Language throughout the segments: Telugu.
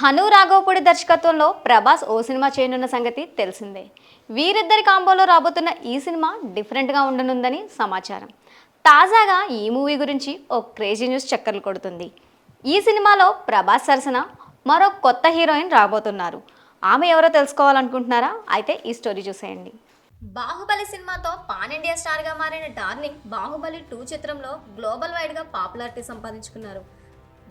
హను రాఘవపూడి దర్శకత్వంలో ప్రభాస్ ఓ సినిమా చేయనున్న సంగతి తెలిసిందే. వీరిద్దరి కాంబోలో రాబోతున్న ఈ సినిమా డిఫరెంట్గా ఉండనుందని సమాచారం. తాజాగా ఈ మూవీ గురించి ఓ క్రేజీ న్యూస్ చక్కర్లు కొడుతుంది. ఈ సినిమాలో ప్రభాస్ సరసన మరో కొత్త హీరోయిన్ రాబోతున్నారు. ఆమె ఎవరో తెలుసుకోవాలనుకుంటున్నారా? అయితే ఈ స్టోరీ చూసేయండి. బాహుబలి సినిమాతో పాన్ ఇండియా స్టార్గా మారిన డార్లింగ్ బాహుబలి టూ చిత్రంలో గ్లోబల్ వైడ్గా పాపులారిటీ సంపాదించుకున్నారు.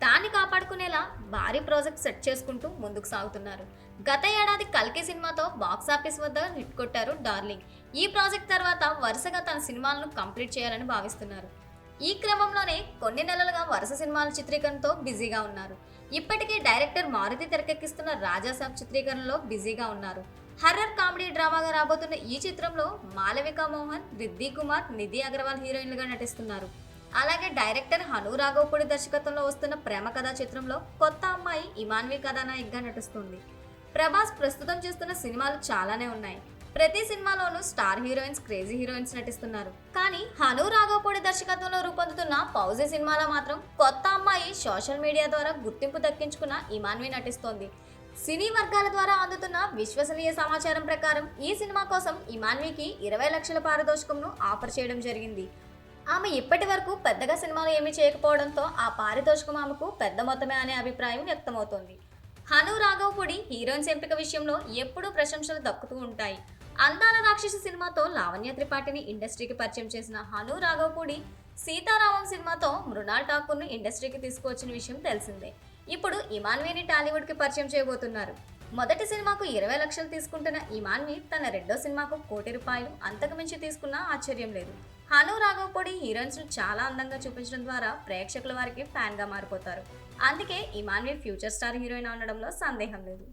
దాన్ని కాపాడుకునేలా భారీ ప్రాజెక్ట్ సెట్ చేసుకుంటూ ముందుకు సాగుతున్నారు. గత ఏడాది కల్కి సినిమాతో బాక్సాఫీస్ వద్ద హిట్ కొట్టారు డార్లింగ్. ఈ ప్రాజెక్ట్ తర్వాత వరుసగా తన సినిమాలను కంప్లీట్ చేయాలని భావిస్తున్నారు. ఈ క్రమంలోనే కొన్ని నెలలుగా వరుస సినిమాల చిత్రీకరణతో బిజీగా ఉన్నారు. ఇప్పటికే డైరెక్టర్ మారుతి తెరకెక్కిస్తున్న రాజాసాబ్ చిత్రీకరణలో బిజీగా ఉన్నారు. హర్రర్ కామెడీ డ్రామాగా రాబోతున్న ఈ చిత్రంలో మాలవిక మోహన్ రిద్దీ కుమార్ నిధి అగర్వాల్ హీరోయిన్లుగా నటిస్తున్నారు. అలాగే డైరెక్టర్ హను రాఘవపూడి దర్శకత్వంలో వస్తున్న ప్రేమ కథా చిత్రంలో కొత్త అమ్మాయి ఇమాన్వి కథానాయికగా నటిస్తుంది. ప్రభాస్ ప్రస్తుతం చేస్తున్న సినిమాలు చాలానే ఉన్నాయి. ప్రతి సినిమాలోనూ స్టార్ హీరోయిన్స్ క్రేజీ హీరోయిన్స్ నటిస్తున్నారు. కానీ హను రాఘవపూడి దర్శకత్వంలో రూపొందుతున్న పౌజీ సినిమాలో మాత్రం కొత్త అమ్మాయి సోషల్ మీడియా ద్వారా గుర్తింపు దక్కించుకున్న ఇమాన్వి నటిస్తోంది. సినీ వర్గాల ద్వారా అందుతున్న విశ్వసనీయ సమాచారం ప్రకారం ఈ సినిమా కోసం ఇమాన్వికి ఇరవై లక్షల పారితోషికంను ఆఫర్ చేయడం జరిగింది. ఆమె ఇప్పటి వరకు పెద్దగా సినిమాలు ఏమీ చేయకపోవడంతో ఆ పారితోషికం ఆమెకు పెద్ద మొత్తమే అనే అభిప్రాయం వ్యక్తమవుతోంది. హను రాఘవపూడి హీరోయిన్స్ ఎంపిక విషయంలో ఎప్పుడూ ప్రశంసలు దక్కుతూ ఉంటాయి. అందాల రాక్షసి సినిమాతో లావణ్య త్రిపాఠిని ఇండస్ట్రీకి పరిచయం చేసిన హను రాఘవపూడి సీతారామం సినిమాతో మృణాల్ ఠాకూర్ను ఇండస్ట్రీకి తీసుకువచ్చిన విషయం తెలిసిందే. ఇప్పుడు ఇమాన్వేని టాలీవుడ్కి పరిచయం చేయబోతున్నారు. మొదటి సినిమాకు ఇరవై లక్షలు తీసుకుంటున్న ఇమాన్వి తన రెండో సినిమాకు కోటి రూపాయలు అంతకుమించి తీసుకున్నా ఆశ్చర్యం లేదు. హను రాఘవపూడి హీరోయిన్స్ చాలా అందంగా చూపించడం ద్వారా ప్రేక్షకుల వారికి ఫ్యాన్గా మారిపోతారు. అందుకే ఇమాన్వి ఫ్యూచర్ స్టార్ హీరోయిన్ అనడంలో సందేహం లేదు.